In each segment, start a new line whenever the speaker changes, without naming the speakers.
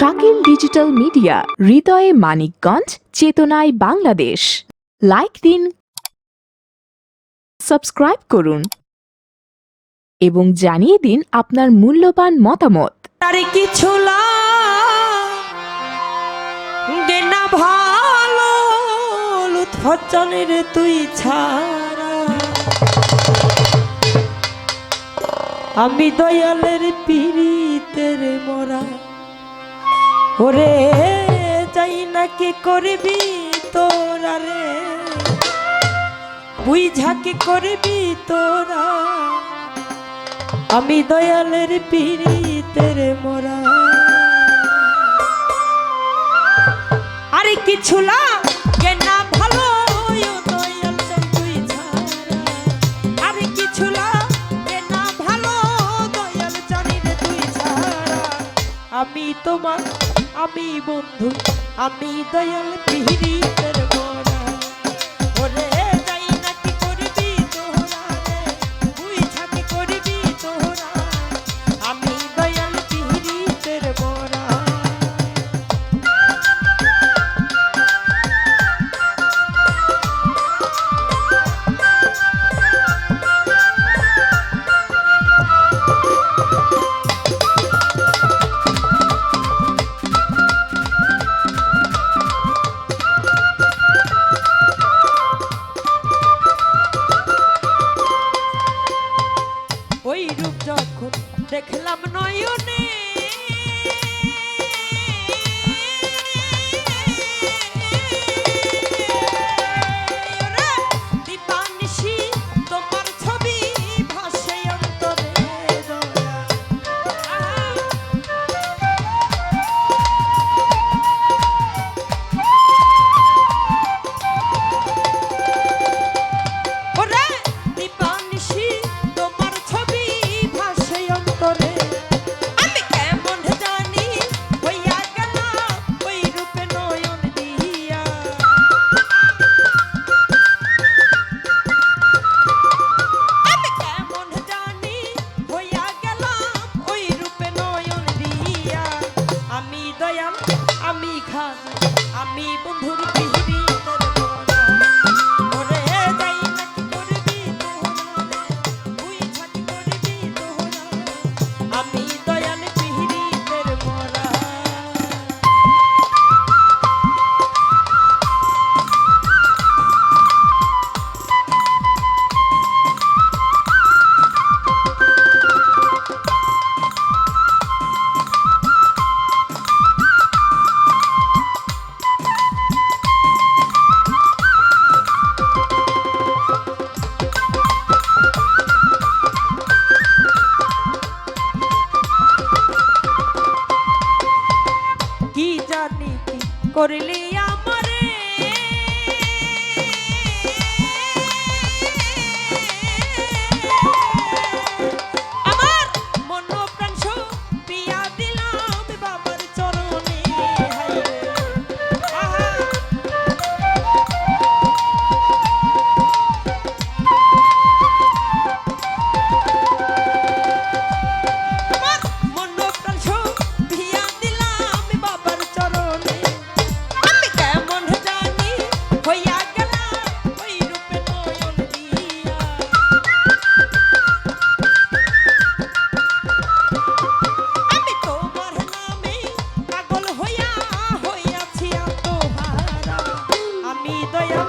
Shakil digital media, হৃদয়ে মানিকগঞ্জ, চেতনায় Bangladesh. Like দিন, সাবস্ক্রাইব করুন, এবং জানিয়ে দিন আপনার মূল্যবান মতামত।
তারে কিছু ভালো তুই আমি দয়ালের পিড়িতের মরা ওরে, যাই নাকি করবি তোরা রে? বুঝা কি করবি তোরা? আমি দয়ালের পিড়িতের মোরা। আরে কিছু না না ভালো আমি তোমার আমি বন্ধু আমি দয়াল পিহিরি প্রীতের ওই রূপ যখন দেখলাম নয়নে। আমি বন্ধুর পৃথিবী করলি 对呀。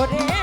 por él.